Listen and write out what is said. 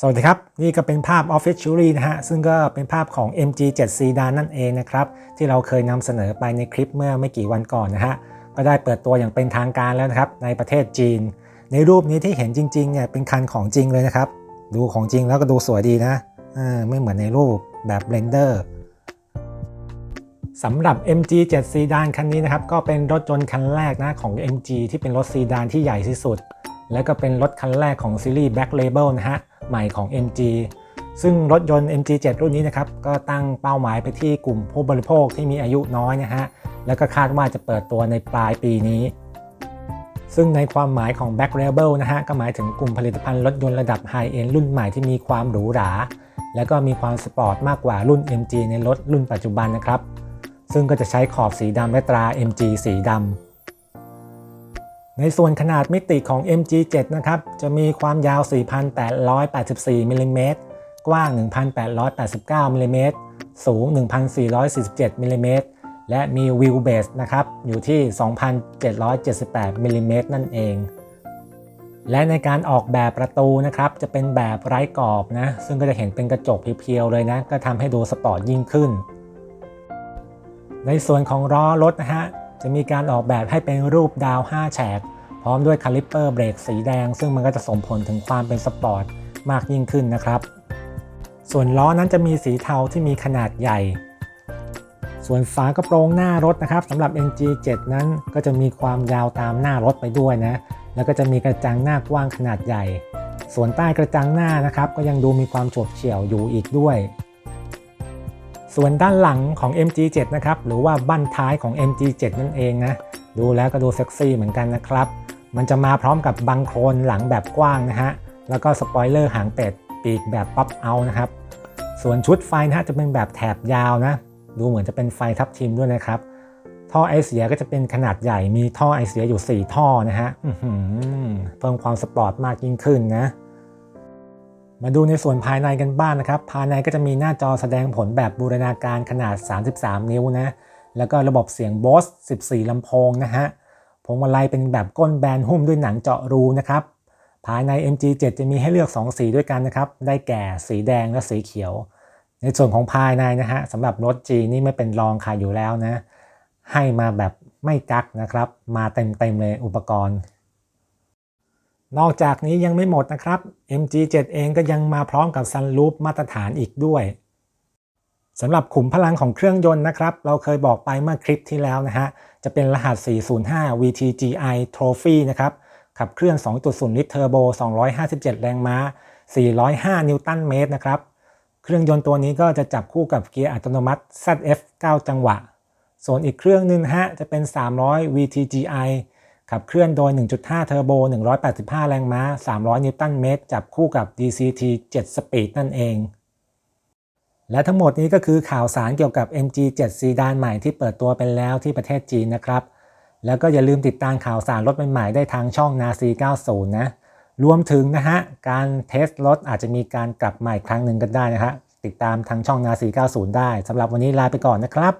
สวัสดีครับ นี่ก็เป็นภาพ Officially นะฮะ ซึ่งก็เป็นภาพของ MG7 Sedan นั่นเองนะครับ ที่เราเคยนำเสนอไปในคลิปเมื่อไม่กี่วันก่อนนะฮะ ก็ได้เปิดตัวอย่างเป็นทางการแล้วนะครับ ในประเทศจีน ในรูปนี้ที่เห็นจริงๆเนี่ยเป็นคันของจริงเลยนะครับ ดูของจริงแล้วก็ดูสวยดีนะไม่เหมือนในรูปแบบเบลนเดอร์สำหรับ MG7 ซีดานคันนี้นะครับ ก็เป็นรถยนต์คันแรกนะของ MG ที่เป็นรถซีดานที่ใหญ่ที่สุด และก็เป็นรถคันแรกของซีรีส์ Black Label นะฮะ ใหม่ของ MG ซึ่งรถยนต์ MG7 รุ่นนี้นะครับก็ตั้งเป้าหมายไปที่กลุ่มผู้บริโภคที่มีอายุน้อยนะฮะแล้วก็คาดว่าจะเปิดตัวในปลายปีนี้ ซึ่งในความหมายของ Black Label นะฮะก็หมายถึงกลุ่มผลิตภัณฑ์รถยนต์ระดับไฮเอ็นรุ่นใหม่ที่มีความหรูหรา และก็มีความสปอร์ตมากกว่ารุ่น MG ในรถรุ่นปัจจุบันนะครับ ซึ่งก็จะใช้ขอบสีดำและตรา MG สีดำ ในส่วนขนาดมิติของ MG7 นะครับ จะมีความยาว 4,884มิลลิเมตรกว้าง 1,889มิลลิเมตรสูง 1,447มิลลิเมตรและมีวิวเบสนะครับ อยู่ที่ 2,778มิลลิเมตรนั่นเอง และในการออกแบบประตูนะครับ จะเป็นแบบไร้กรอบนะ ซึ่งก็จะเห็นเป็นกระจกเพียวๆเลยนะ ก็ทำให้ดูสปอร์ตยิ่งขึ้น ในส่วนของล้อรถนะฮะ จะมีการออกแบบให้เป็นรูปดาว 5 แฉก ร้อมด้วยคาลิปเปอร์เบรกสีแดง ซึ่งมันก็จะส่งผลถึงความเป็นสปอร์ตมากยิ่งขึ้นนะครับ ส่วนล้อนั้นจะมีสีเทาที่มีขนาดใหญ่ ส่วนฝากระโปรงหน้ารถนะครับสำหรับ NG7 นั้นก็จะมีความยาวตามหน้ารถไปด้วยนะ แล้วก็จะมีกระจังหน้ากว้างขนาดใหญ่ ส่วนใต้กระจังหน้านะครับก็ยังดูมีความโฉบเฉี่ยวอยู่อีกด้วยส่วนด้านหลังของ MG7 นะครับ หรือว่าบั้นท้ายของ MG7 นั่นเองนะ ดูแล้วก็ดูเซ็กซี่เหมือนกันนะครับ มันจะมาพร้อมกับบังโครนหลังแบบกว้างนะฮะ แล้วก็สปอยเลอร์หางเป็ดปีกแบบป๊อปเอานะครับ ส่วนชุดไฟนะฮะจะเป็นแบบแถบยาวนะ ดูเหมือนจะเป็นไฟทับทิมด้วยนะครับ ท่อไอเสียก็จะเป็นขนาดใหญ่ มีท่อไอเสียอยู่ 4 ท่อนะฮะเพิ่มความสปอร์ตมากยิ่งขึ้นนะ มาดูในส่วนภายในกันบ้างนนะครับ ภายในก็จะมีหน้าจอแสดงผลแบบบูรณาการขนาด 33 นิ้วนะ แล้วก็ระบบเสียง Bose 14ลำโพงนะฮะ พวงมาลัยเป็นแบบก้นแบนหุ้มด้วยหนังเจาะรูนะครับ ภายใน MG7 จะมีให้เลือก 2 สีด้วยกันนะครับ ได้แก่สีแดงและสีเขียว ในส่วนของภายในนะฮะสำหรับรถ G นี่ไม่เป็นรองใครอยู่แล้วนะ ให้มาแบบไม่กักนะครับ มาเต็มๆเลยอุปกรณ์ นอกจากนี้ยังไม่หมดนะครับ MG7 เองก็ยังมาพร้อมกับซันรูปมาตรฐานอีกด้วย สำหรับขุมพลังของเครื่องยนต์นะครับ เราเคยบอกไปเมื่อคลิปที่แล้วนะฮะ จะเป็นรหัส 405 VTGI Trophy นะครับ ขับเคลื่อน 2.0 ลิตรเทอร์โบ 257 แรงม้า 405 นิวตันเมตรนะครับ เครื่องยนต์ตัวนี้ก็จะจับคู่กับเกียร์อัตโนมัติ ZF 9 จังหวะ ส่วนอีกเครื่องหนึงฮะ จะเป็น 300 VTGI ขับเคลื่อนโดย 1.5 เทอร์โบ 185 แรงม้า 300 นิวตันเมตร จับคู่กับ DCT 7 Speed นั่นเอง และทั้งหมดนี้ก็คือข่าวสารเกี่ยวกับ MG7 ซีดานใหม่ที่เปิดตัวไปแล้วที่ประเทศจีนนะครับ แล้วก็อย่าลืมติดตามข่าวสารรถใหม่ๆได้ทางช่องนาซี90 นะ รวมถึงนะฮะ การเทสรถอาจจะมีการกลับมาอีกครั้งหนึ่งกันได้นะฮะ ติดตามทางช่องนาซี90 ได้สำหรับวันนี้ลาไปก่อนนะครับ